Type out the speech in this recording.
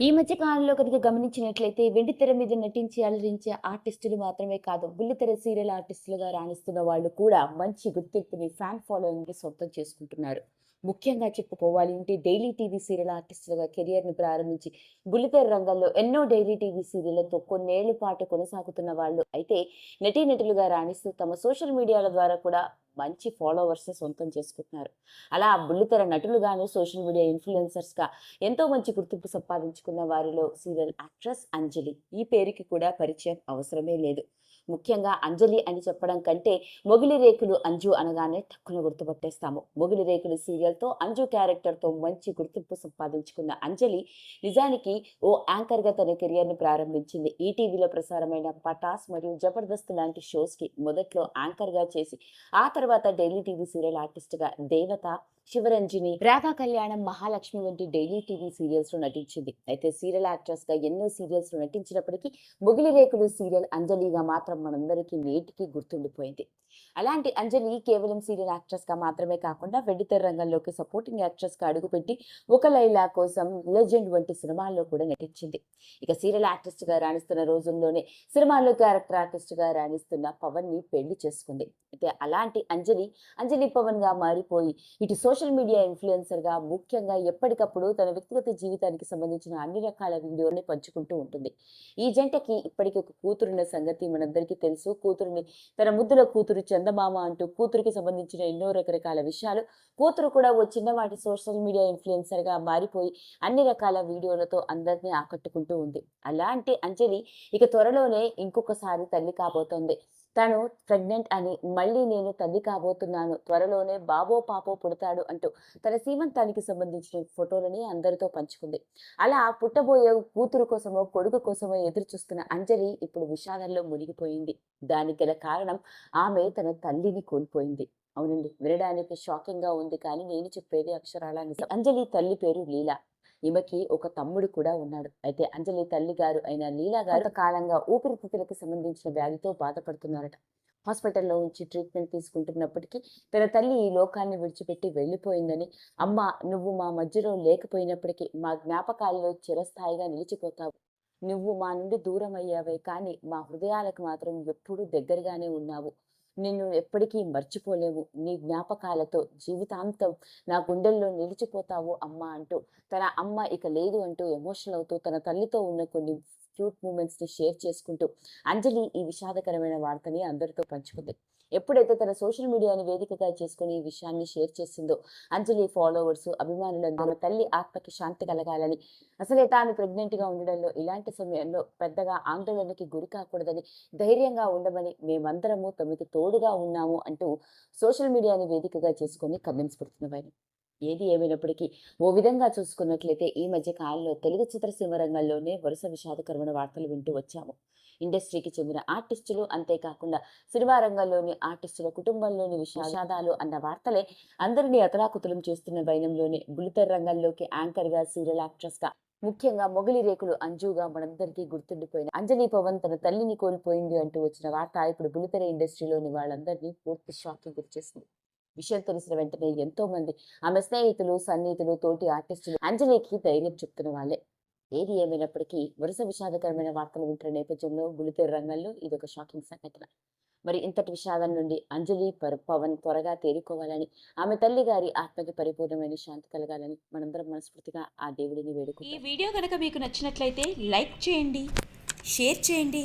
ఈ మధ్య కాలంలో కనుక గమనించినట్లయితే వెండి తెర మీద నటించి అలరించే ఆర్టిస్టులు మాత్రమే కాదు బుల్లితెర సీరియల్ ఆర్టిస్టులుగా రాణిస్తున్న వాళ్ళు కూడా మంచి గుర్తింపుని ఫ్యాన్ ఫాలోయింగ్ సొంతం చేసుకుంటున్నారు. ముఖ్యంగా చెప్పుకోవాలి అంటే డైలీ టీవీ సీరియల్ ఆర్టిస్టులుగా కెరియర్ని ప్రారంభించి బుల్లితెర రంగంలో ఎన్నో డైలీ టీవీ సీరియళ్ళతో కొన్నేళ్ళ పాటు కొనసాగుతున్న వాళ్ళు అయితే నటీనటులుగా రాణిస్తూ తమ సోషల్ మీడియాల ద్వారా కూడా మంచి ఫాలోవర్స్ సొంతం చేసుకుంటున్నారు. అలా బుల్లితెర నటులుగాను సోషల్ మీడియా ఇన్ఫ్లుయెన్సర్స్గా ఎంతో మంచి గుర్తింపు సంపాదించుకున్న వారిలో సీరియల్ యాక్ట్రెస్ అంజలి. ఈ పేరుకి కూడా పరిచయం అవసరమే లేదు. ముఖ్యంగా అంజలి అని చెప్పడం కంటే మొగిలి రేకులు అంజు అనగానే తక్కువ గుర్తుపట్టేస్తాము. మొగిలి రేకులు సీరియల్తో అంజు క్యారెక్టర్తో మంచి గుర్తింపు సంపాదించుకున్న అంజలి నిజానికి ఓ యాంకర్గా తన కెరియర్ని ప్రారంభించింది. ఈటీవీలో ప్రసారమైన పటాస్ మరియు జబర్దస్త్ లాంటి షోస్కి మొదట్లో యాంకర్గా చేసి ఆ తర్వాత డైలీ టీవీ సీరియల్ ఆర్టిస్ట్గా దేవత శివరంజని రాధా కళ్యాణం మహాలక్ష్మి వంటి డైలీ టీవీ సీరియల్స్లో నటించింది. అయితే సీరియల్ యాక్ట్రెస్గా ఎన్నో సీరియల్స్లో నటించినప్పటికీ ముగిలి రేకులు సీరియల్ అంజలిగా మాత్రం మనందరికీ నేటికి గుర్తుండిపోయింది. అలాంటి అంజలి కేవలం సీరియల్ యాక్ట్రెస్గా మాత్రమే కాకుండా వెండితెర రంగంలోకి సపోర్టింగ్ యాక్ట్రెస్గా అడుగుపెట్టి ఒక లైలా కోసం లెజెండ్ వంటి సినిమాల్లో కూడా నటించింది. ఇక సీరియల్ ఆర్టిస్ట్గా రాణిస్తున్న రోజుల్లోనే సినిమాల్లో క్యారెక్టర్ ఆర్టిస్ట్గా రాణిస్తున్న పవన్ని పెళ్ళి చేసుకుంది. అయితే అలాంటి అంజలి అంజలి పవన్గా మారిపోయి ఇటు సోషల్ సోషల్ మీడియా ఇన్ఫ్లుయెన్సర్గా ముఖ్యంగా ఎప్పటికప్పుడు తన వ్యక్తిగత జీవితానికి సంబంధించిన అన్ని రకాల వీడియోని పంచుకుంటూ ఉంటుంది. ఈ జంటకి ఇప్పటికీ ఒక కూతురున్న సంగతి మనందరికీ తెలుసు. కూతురుని తన ముద్దుల కూతురు చందమామ అంటూ కూతురికి సంబంధించిన ఎన్నో రకరకాల విషయాలు. కూతురు కూడా ఓ చిన్నవాటి సోషల్ మీడియా ఇన్ఫ్లుయెన్సర్గా మారిపోయి అన్ని రకాల వీడియోలతో అందరినీ ఆకట్టుకుంటూ ఉంది. అలాంటి అంజలి ఇక త్వరలోనే ఇంకొకసారి తల్లి కాబోతోంది. తను ప్రెగ్నెంట్ అని మళ్ళీ నేను తల్లి కాబోతున్నాను త్వరలోనే బాబో పాపో పుడతాడు అంటూ తన సీమంతానికి సంబంధించిన ఫోటోలని అందరితో పంచుకుంది. అలా పుట్టబోయే కూతురు కోసమో కొడుకు కోసమో ఎదురు చూస్తున్న అంజలి ఇప్పుడు విషాదంలో మునిగిపోయింది. దానికి గల కారణం ఆమె తన తల్లిని కోల్పోయింది. అవునండి వినడానికి షాకింగ్గా ఉంది కానీ నేను చెప్పేది అక్షరాల అంజలి తల్లి పేరు లీలా. ఈమెకి ఒక తమ్ముడు కూడా ఉన్నాడు. అయితే అంజలి తల్లి గారు అయిన లీలా గారు కాలంగా ఊపిరితిత్తులకు సంబంధించిన వ్యాధితో బాధపడుతున్నారట. హాస్పిటల్లో ఉంచి ట్రీట్మెంట్ తీసుకుంటున్నప్పటికీ తన తల్లి ఈ లోకాన్ని విడిచిపెట్టి వెళ్ళిపోయిందని అమ్మ నువ్వు మా మధ్యలో లేకపోయినప్పటికీ మా జ్ఞాపకాలలో చిరస్థాయిగా నిలిచిపోతావు. నువ్వు మా నుండి దూరం అయ్యావే కానీ మా హృదయాలకు మాత్రం ఎప్పుడూ దగ్గరగానే ఉన్నావు. నిన్ను ఎప్పటికీ మర్చిపోలేవు. నీ జ్ఞాపకాలతో జీవితాంతం నా గుండెల్లో నిలిచిపోతావు అమ్మ అంటూ. తన అమ్మ ఇక లేదు అంటూ ఎమోషనల్ అవుతూ తన తల్లితో ఉన్న కొన్ని క్యూట్ మూమెంట్స్ని షేర్ చేసుకుంటూ అంజలి ఈ విషాదకరమైన వార్తని అందరితో పంచుకుంది. ఎప్పుడైతే తన సోషల్ మీడియాని వేదికగా చేసుకుని ఈ విషయాన్ని షేర్ చేసిందో అంజలి ఫాలోవర్స్ అభిమానులందరూ ఆమె తల్లి ఆత్మకి శాంతి కలగాలని అసలే తాను ప్రెగ్నెంట్గా గా ఉండడంలో ఇలాంటి సమయంలో పెద్దగా ఆందోళనకి గురి కాకూడదని ధైర్యంగా ఉండమని మేమందరము తమకి తోడుగా ఉన్నాము అంటూ సోషల్ మీడియాని వేదికగా చేసుకొని కమెంట్స్ పెడుతున్నవారు ఏది ఏమైనప్పటికీ ఓ విధంగా చూసుకున్నట్లయితే ఈ మధ్య కాలంలో తెలుగు చిత్రసీమ రంగంలోనే వరుస విషాదకరమైన వార్తలు వింటూ వచ్చాము. ఇండస్ట్రీకి చెందిన ఆర్టిస్టులు అంతేకాకుండా సినిమా రంగంలోని ఆర్టిస్టుల కుటుంబంలోని విషాదాలు అన్న వార్తలే అందరినీ అతలాకుతలం చేస్తున్న వైనంలోనే బుల్లితెర రంగంలోకి యాంకర్గా సీరియల్ యాక్ట్రెస్గా ముఖ్యంగా మొగలి రేకులు అంజుగా మనందరికీ గుర్తుండిపోయిన అంజలి పవన్ తన తల్లిని కోల్పోయింది అంటూ వచ్చిన వార్త ఇప్పుడు బుల్లితెర ఇండస్ట్రీలోని వాళ్ళందరినీ పూర్తి షాక్కి గురిచేసింది. విషయం తెలిసిన వెంటనే ఎంతో మంది ఆమె స్నేహితులు సన్నిహితులు తోటి ఆర్టిస్టులు అంజలికి ధైర్యం చెప్తున్న వాళ్ళే. ఏది ఏమైనప్పటికీ వరుస విషాదకరమైన వార్తలు వింటున్న నేపథ్యంలో బుల్లితెర రంగంలో ఇది ఒక షాకింగ్ సంఘటన. మరి ఇంతటి విషాదం నుండి అంజలి పవన్ త్వరగా తేరుకోవాలని ఆమె తల్లి గారి ఆత్మకి పరిపూర్ణమైన శాంతి కలగాలని మనందరం మనస్ఫూర్తిగా ఆ దేవుడిని ఈ వీడియో కనుక మీకు నచ్చినట్లయితే లైక్ చేయండి షేర్ చేయండి.